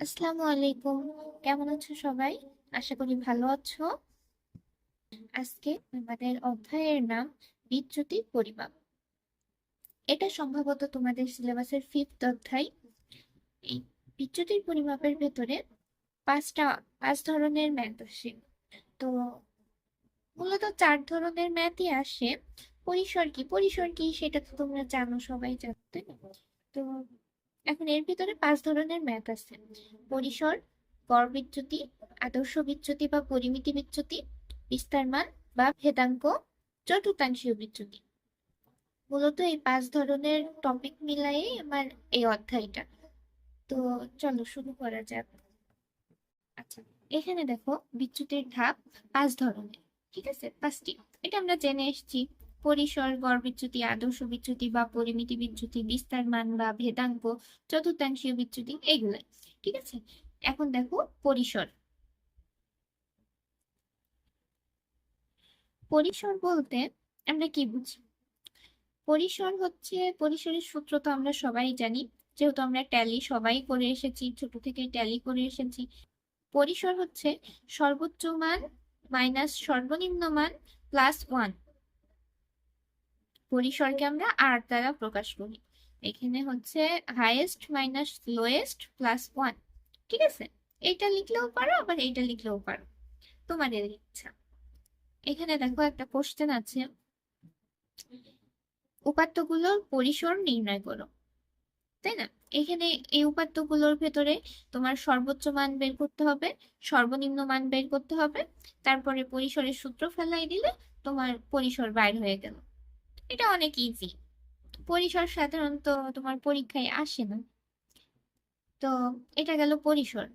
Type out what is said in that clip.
আসসালামু আলাইকুম। কেমন আছো সবাই? আশা করি ভালো আছো। আজকে আমাদের অধ্যায়ের নাম পরিমাপ। এটা সম্ভবত তোমাদের সিলেবাসের ফিফথ অধ্যায়। এই বিচ্যুতির পরিমাপের ভেতরে পাঁচটা, পাঁচ ধরনের ম্যাথ আসে। তো মূলত চার ধরনের ম্যাথই আসে। পরিসর কি? পরিসর কি? সেটা তো তোমরা জানো, সবাই জানো? তো এখন এর ভিতরে পাঁচ ধরনের ম্যাথ আছে। পরিসর, গড় বিচ্যুতি, আদর্শ বিচ্যুতি বা পরিমিতি বিচ্যুতি, বিস্তার মান বা ভেদাঙ্ক, চতুর্থাংশীয় বিচ্যুতি। মূলত এই পাঁচ ধরনের টপিক মিলাই আমার এই অধ্যায়টা। তো চলো শুরু করা যাক। আচ্ছা এখানে দেখো বিচ্যুতির ধাপ পাঁচ ধরনের, ঠিক আছে? পাঁচটি। এটা আমরা জেনে এসেছি। পরিসর গড় বিচ্যুতি আদর্শ বিচ্যুতি বা পরিমিতি বিচ্যুতি, বিস্তার মান বা ভেদাঙ্ক, চতুর্থাংশীয় বিচ্যুতি এগুলাই, ঠিক আছে? এখন দেখো পরিসর। পরিসর বলতে আমরা কি বুঝি? পরিসর হচ্ছে, পরিসরের সূত্র তো আমরা সবাই জানি, যেহেতু আমরা ট্যালি সবাই করে এসেছি, ছোট থেকে ট্যালি করে এসেছি। পরিসর হচ্ছে সর্বোচ্চ মান মাইনাস সর্বনিম্ন মান প্লাস ওয়ান। পরিসরকে আমরা আর দ্বারা প্রকাশ করি। এখানে হচ্ছে highest minus lowest plus one ঠিক আছে? এইটা লিখলেও পারো, আবার এইটা লিখলেও পারো। তোমাদের ইচ্ছা। এখানে দেখো একটা কোশ্চেন আছে। উপাত্তগুলোর পরিসর নির্ণয় করো, তাই না? এখানে এই উপাত্তগুলোর ভেতরে তোমার সর্বোচ্চ মান বের করতে হবে, সর্বনিম্ন মান বের করতে হবে, তারপরে পরিসরের সূত্র ফেলাই দিলে তোমার পরিসর বাইর হয়ে গেল। এটা অনেক ইজি পরিসর সাধারণত তোমার পরীক্ষায় আসে না। তো এটা গেল পরিসর।